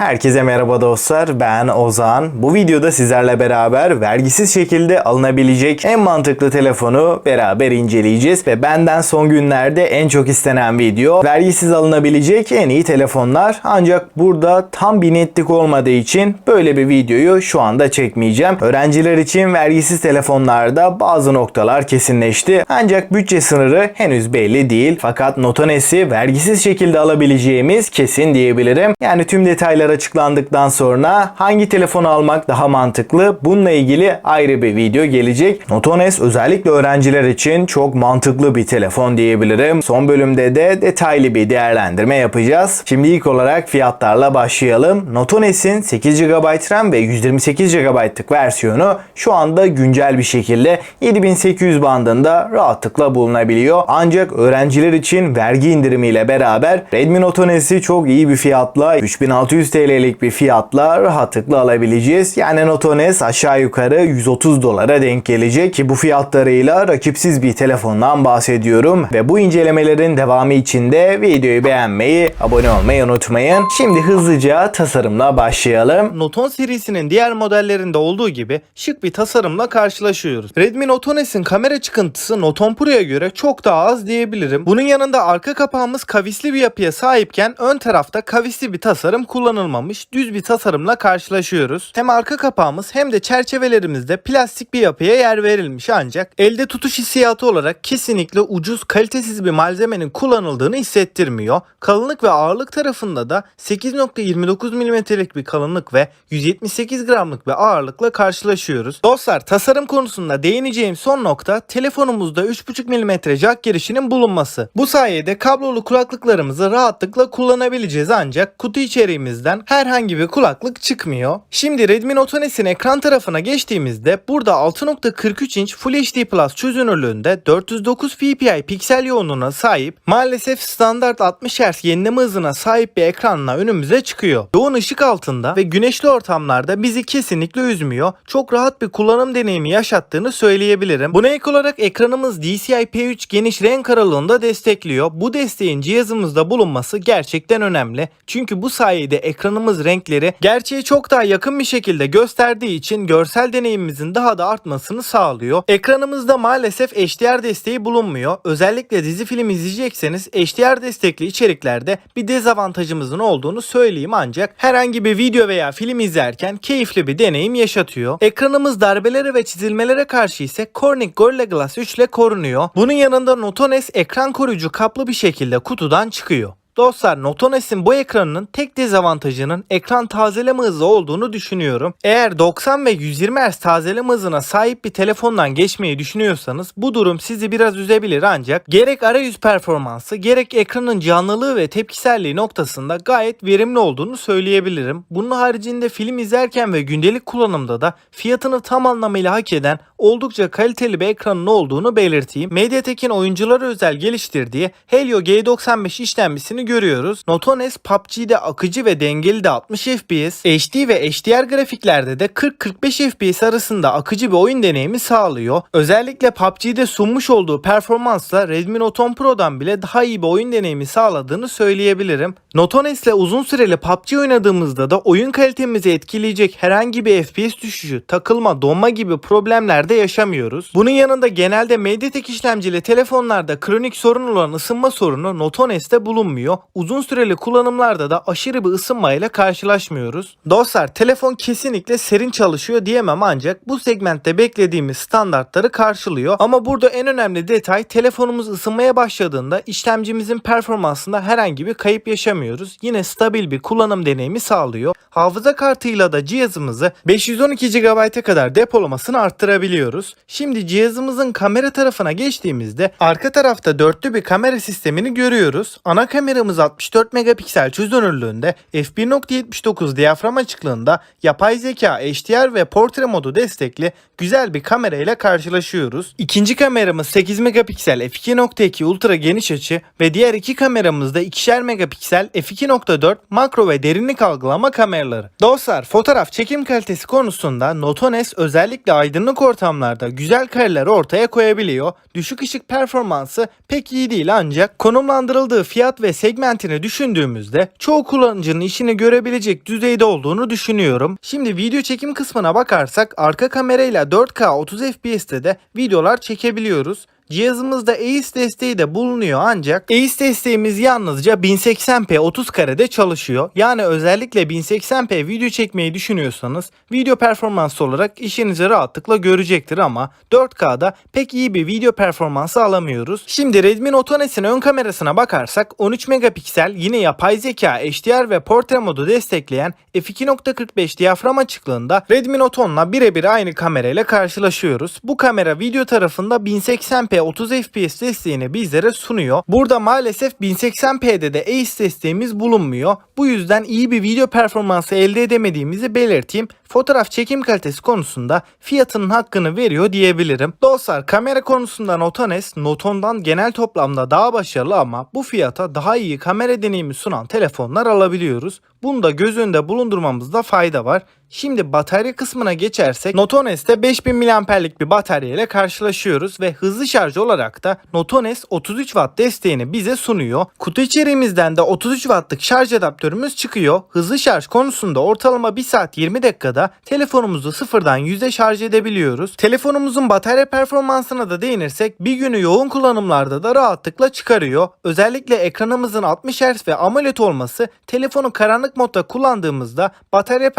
Herkese merhaba dostlar ben Ozan. Bu videoda sizlerle beraber vergisiz şekilde alınabilecek en mantıklı telefonu beraber inceleyeceğiz. Ve benden son günlerde en çok istenen video vergisiz alınabilecek en iyi telefonlar. Ancak burada tam bir netlik olmadığı için böyle bir videoyu şu anda çekmeyeceğim. Öğrenciler için vergisiz telefonlarda bazı noktalar kesinleşti. Ancak bütçe sınırı henüz belli değil. Fakat Notones'i vergisiz şekilde alabileceğimiz kesin diyebilirim. Yani tüm detaylar açıklandıktan sonra hangi telefonu almak daha mantıklı bununla ilgili ayrı bir video gelecek. Notones özellikle öğrenciler için çok mantıklı bir telefon diyebilirim. Son bölümde de detaylı bir değerlendirme yapacağız. Şimdi ilk olarak fiyatlarla başlayalım. Notones'in 8 GB RAM ve 128 GB'lık versiyonu şu anda güncel bir şekilde 7800 bandında rahatlıkla bulunabiliyor. Ancak öğrenciler için vergi indirimiyle beraber Redmi Note Nes'i çok iyi bir fiyatla 3600 TL'lik bir fiyatla rahatlıkla alabileceğiz. Yani Note Nes aşağı yukarı 130 dolara denk gelecek ki bu fiyatlarıyla rakipsiz bir telefondan bahsediyorum. Ve bu incelemelerin devamı için de videoyu beğenmeyi, abone olmayı unutmayın. Şimdi hızlıca tasarımla başlayalım. Note 10 serisinin diğer modellerinde olduğu gibi şık bir tasarımla karşılaşıyoruz. Redmi Note 10s'in kamera çıkıntısı Note 10 Pro'ya göre çok daha az diyebilirim. Bunun yanında arka kapağımız kavisli bir yapıya sahipken ön tarafta kavisli bir tasarım kullanılmamış düz bir tasarımla karşılaşıyoruz. Hem arka kapağımız hem de çerçevelerimizde plastik bir yapıya yer verilmiş ancak elde tutuş hissiyatı olarak kesinlikle ucuz kalitesiz bir malzemenin kullanıldığını hissettirmiyor. Kalınlık ve ağırlık tarafında da 8.29 mm'lik bir kalınlık ve 178 gramlık bir ağırlıkla karşılaşıyoruz. Dostlar tasarım konusunda değineceğim son nokta telefonumuzda 3.5 mm jack girişinin bulunması. Bu sayede kablolu kulaklıklarımızı rahatlıkla kullanabileceğiz ancak kutu içeriğimizden herhangi bir kulaklık çıkmıyor. Şimdi Redmi Note N'in ekran tarafına geçtiğimizde burada 6.43 inç Full HD Plus çözünürlüğünde 409 ppi piksel yoğunluğuna sahip maalesef standart 60 Hz yenileme hızına sahip bir ekranla önümüze çıkıyor. Yoğun ışık altında ve güneşli ortamlarda bizi kesinlikle üzmüyor. Çok rahat bir kullanım deneyimi yaşattığını söyleyebilirim. Buna ek olarak ekranımız DCI-P3 geniş renk aralığında destekliyor. Bu desteğin cihazımızda bulunması gerçekten önemli. Çünkü bu sayede ekranımız renkleri gerçeğe çok daha yakın bir şekilde gösterdiği için görsel deneyimimizin daha da artmasını sağlıyor. Ekranımızda maalesef HDR desteği bulunmuyor. Özellikle dizi film izleyecekseniz HDR destekli içeriklerde bir dezavantajımızın olduğunu söyleyeyim ancak herhangi bir video veya film izlerken keyifli bir deneyim yaşatıyor. Ekranımız darbelere ve çizilmelere karşı ise Corning Gorilla Glass 3 ile korunuyor. Bunun yanında Note S ekran koruyucu kaplı bir şekilde kutudan çıkıyor. Dostlar Note N'in bu ekranının tek dezavantajının ekran tazeleme hızı olduğunu düşünüyorum. Eğer 90 ve 120 Hz tazeleme hızına sahip bir telefondan geçmeyi düşünüyorsanız bu durum sizi biraz üzebilir ancak gerek arayüz performansı gerek ekranın canlılığı ve tepkiselliği noktasında gayet verimli olduğunu söyleyebilirim. Bunun haricinde film izlerken ve gündelik kullanımda da fiyatını tam anlamıyla hak eden oldukça kaliteli bir ekranın olduğunu belirteyim. MediaTek'in oyunculara özel geliştirdiği Helio G95 işlemcisini görüyoruz. Note S PUBG'de akıcı ve dengeli de 60 FPS, HD ve HDR grafiklerde de 40-45 FPS arasında akıcı bir oyun deneyimi sağlıyor. Özellikle PUBG'de sunmuş olduğu performansla Redmi Note 10 Pro'dan bile daha iyi bir oyun deneyimi sağladığını söyleyebilirim. Note S ile uzun süreli PUBG oynadığımızda da oyun kalitemizi etkileyecek herhangi bir FPS düşüşü, takılma, donma gibi problemler de yaşamıyoruz. Bunun yanında genelde MediaTek işlemcili telefonlarda kronik sorun olan ısınma sorunu Note S'te bulunmuyor. Uzun süreli kullanımlarda da aşırı bir ısınmayla karşılaşmıyoruz. Dostlar telefon kesinlikle serin çalışıyor diyemem ancak bu segmentte beklediğimiz standartları karşılıyor. Ama burada en önemli detay telefonumuz ısınmaya başladığında işlemcimizin performansında herhangi bir kayıp yaşamıyoruz. Yine stabil bir kullanım deneyimi sağlıyor. Hafıza kartıyla da cihazımızı 512 GB'a kadar depolamasını arttırabiliyoruz. Şimdi cihazımızın kamera tarafına geçtiğimizde arka tarafta dörtlü bir kamera sistemini görüyoruz. Ana kameramız 64 megapiksel çözünürlüğünde f1.79 diyafram açıklığında yapay zeka, HDR ve portre modu destekli güzel bir kamera ile karşılaşıyoruz. İkinci kameramız 8 megapiksel f2.2 ultra geniş açı ve diğer iki kameramız da 2'şer megapiksel f2.4 makro ve derinlik algılama kameraları. Dostlar fotoğraf çekim kalitesi konusunda Note S özellikle aydınlık ortamlarda güzel kareler ortaya koyabiliyor. Düşük ışık performansı pek iyi değil ancak konumlandırıldığı fiyat ve segment segmentini düşündüğümüzde çoğu kullanıcının işini görebilecek düzeyde olduğunu düşünüyorum. Şimdi video çekim kısmına bakarsak arka kamerayla 4K 30 FPS'te de videolar çekebiliyoruz. Cihazımızda AIS desteği de bulunuyor ancak AIS desteğimiz yalnızca 1080p 30 karede çalışıyor. Yani özellikle 1080p video çekmeyi düşünüyorsanız video performansı olarak işinizi rahatlıkla görecektir ama 4K'da pek iyi bir video performansı alamıyoruz. Şimdi Redmi Note 10S'in ön kamerasına bakarsak 13 megapiksel yine yapay zeka HDR ve portre modu destekleyen f2.45 diyafram açıklığında Redmi Note 10'la birebir aynı kamerayla karşılaşıyoruz. Bu kamera video tarafında 1080p 30 FPS desteğini bizlere sunuyor. Burada maalesef 1080p'de de AIS desteğimiz bulunmuyor. Bu yüzden iyi bir video performansı elde edemediğimizi belirteyim. Fotoğraf çekim kalitesi konusunda fiyatının hakkını veriyor diyebilirim. Dostlar kamera konusunda Note 10S Note 10'dan genel toplamda daha başarılı ama bu fiyata daha iyi kamera deneyimi sunan telefonlar alabiliyoruz. Bunu da göz önünde bulundurmamızda fayda var. Şimdi batarya kısmına geçersek Note 10S'te 5000 mAh'lik bir batarya ile karşılaşıyoruz ve hızlı şarj olarak da Note 10S 33 Watt desteğini bize sunuyor. Kutu içeriğimizden de 33 Watt'lık şarj adaptörümüz çıkıyor. Hızlı şarj konusunda ortalama 1 saat 20 dakikada telefonumuzu sıfırdan %'e şarj edebiliyoruz. Telefonumuzun batarya performansına da değinirsek bir günü yoğun kullanımlarda da rahatlıkla çıkarıyor. Özellikle ekranımızın 60 Hz ve AMOLED olması telefonu karanlık modda kullandığımızda batarya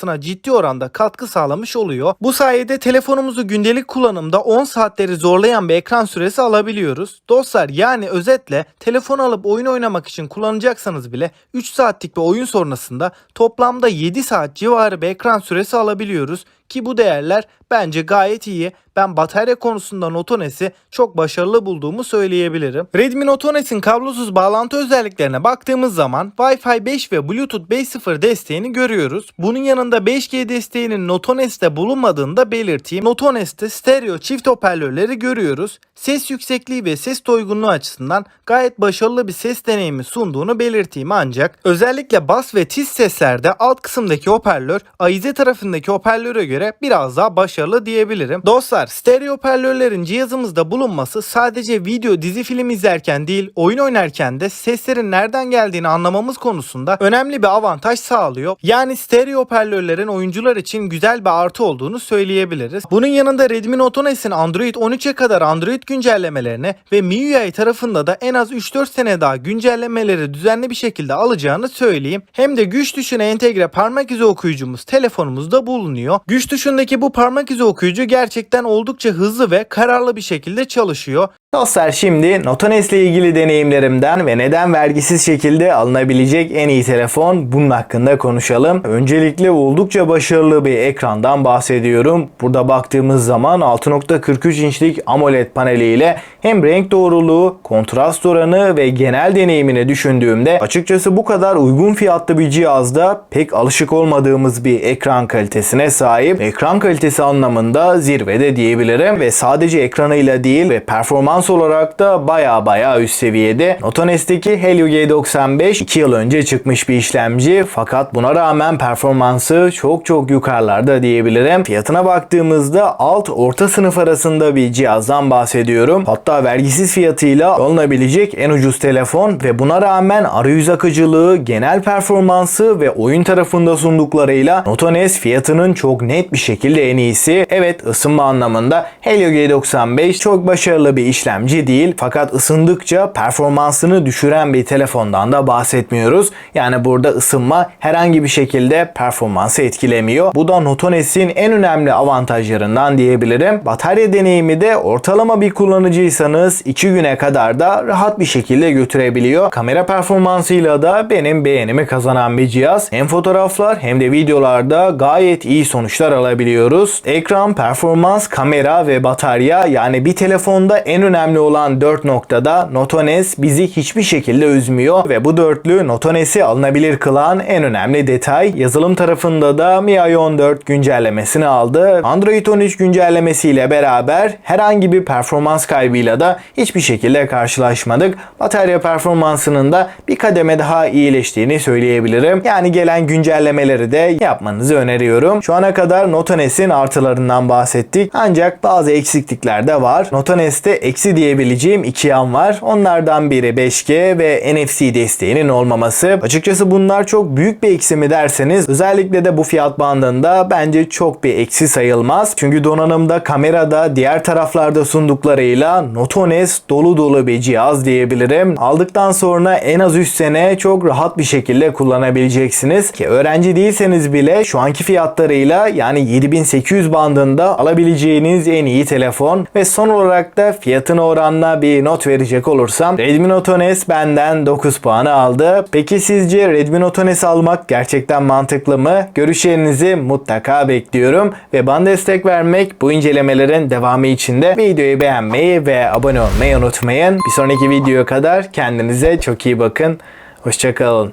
performansına ciddi oranda katkı sağlamış oluyor. Bu sayede telefonumuzu gündelik kullanımda 10 saatleri zorlayan bir ekran süresi alabiliyoruz. Dostlar yani özetle telefon alıp oyun oynamak için kullanacaksanız bile 3 saatlik bir oyun sonrasında toplamda 7 saat civarı bir ekran süresi alabiliyoruz ki bu değerler bence gayet iyi. Ben batarya konusunda Note 10S'i çok başarılı bulduğumu söyleyebilirim. Redmi Note 10S'in kablosuz bağlantı özelliklerine baktığımız zaman Wi-Fi 5 ve Bluetooth 5.0 desteğini görüyoruz. Bunun yanında 5G desteğinin Note 10S'te bulunmadığını da belirteyim. Note 10S'te stereo çift hoparlörleri görüyoruz. Ses yüksekliği ve ses doygunluğu açısından gayet başarılı bir ses deneyimi sunduğunu belirteyim ancak özellikle bas ve tiz seslerde alt kısımdaki hoparlör Aize tarafındaki hoparlöre göre biraz daha başarılı diyebilirim. Dostlar stereo hoparlörlerin cihazımızda bulunması sadece video dizi film izlerken değil oyun oynarken de seslerin nereden geldiğini anlamamız konusunda önemli bir avantaj sağlıyor. Yani stereo hoparlörlerin oyuncular için güzel bir artı olduğunu söyleyebiliriz. Bunun yanında Redmi Note 10S'in Android 13'e kadar Android güncellemelerine ve MIUI tarafında da en az 3-4 sene daha güncellemeleri düzenli bir şekilde alacağını söyleyeyim. Hem de güç tuşuna entegre parmak izi okuyucumuz telefonumuzda bulunuyor. Güç tuşundaki bu parmak izi okuyucu gerçekten oldukça hızlı ve kararlı bir şekilde çalışıyor. Dostlar şimdi Note 10 S ile ilgili deneyimlerimden ve neden vergisiz şekilde alınabilecek en iyi telefon bunun hakkında konuşalım. Öncelikle oldukça başarılı bir ekrandan bahsediyorum. Burada baktığımız zaman 6.43 inçlik AMOLED paneliyle hem renk doğruluğu, kontrast oranı ve genel deneyimini düşündüğümde açıkçası bu kadar uygun fiyatlı bir cihazda pek alışık olmadığımız bir ekran kalitesine sahip. Ekran kalitesi anlamında zirvede diyebilirim ve sadece ekranıyla değil ve performans olarak da baya baya üst seviyede. Note 10 S'teki Helio G95 2 yıl önce çıkmış bir işlemci fakat buna rağmen performansı çok çok yukarılarda diyebilirim. Fiyatına baktığımızda alt orta sınıf arasında bir cihazdan bahsediyorum. Hatta vergisiz fiyatıyla alınabilecek en ucuz telefon ve buna rağmen arayüz akıcılığı, genel performansı ve oyun tarafında sunduklarıyla Note 10 S fiyatının çok net bir şekilde en iyisi. Evet ısınma anlamında Helio G95 çok başarılı bir işlemci değil fakat ısındıkça performansını düşüren bir telefondan da bahsetmiyoruz. Yani burada ısınma herhangi bir şekilde performansı etkilemiyor. Bu da Note 10 S'in en önemli avantajlarından diyebilirim. Batarya deneyimi de ortalama bir kullanıcıysanız 2 güne kadar da rahat bir şekilde götürebiliyor. Kamera performansıyla da benim beğenimi kazanan bir cihaz. Hem fotoğraflar hem de videolarda gayet iyi sonuçlar alabiliyoruz. Ekran, performans, kamera ve batarya yani bir telefonda en önemli olan 4 noktada Note 10 S bizi hiçbir şekilde üzmüyor ve bu dörtlü Note 10 S'i alınabilir kılan en önemli detay. Yazılım tarafında da MIUI 14 güncellemesini aldı. Android 13 güncellemesiyle beraber herhangi bir performans kaybıyla da hiçbir şekilde karşılaşmadık. Batarya performansının da bir kademe daha iyileştiğini söyleyebilirim. Yani gelen güncellemeleri de yapmanızı öneriyorum. Şu ana kadar Note 10 S'in artılarından bahsettik. Ancak bazı eksiklikler de var. Note 10 S'te eksi diyebileceğim iki yan var. Onlardan biri 5G ve NFC desteğinin olmaması. Açıkçası bunlar çok büyük bir eksi mi derseniz özellikle de bu fiyat bandında bence çok bir eksi sayılmaz. Çünkü donanımda kamerada diğer taraflarda sunduklarıyla Notones dolu dolu bir cihaz diyebilirim. Aldıktan sonra en az 3 sene çok rahat bir şekilde kullanabileceksiniz. Ki öğrenci değilseniz bile şu anki fiyatlarıyla yani 7800 bandında alabileceğiniz en iyi telefon. Ve son olarak da fiyatına oranla bir not verecek olursam Redmi Note S benden 9 puanı aldı. Peki sizce Redmi Note S almak gerçekten mantıklı mı? Görüşlerinizi mutlaka bekliyorum. Ve bana destek vermek bu incelemelerin devamı için de videoyu beğenmeyi ve abone olmayı unutmayın. Bir sonraki videoya kadar kendinize çok iyi bakın. Hoşçakalın.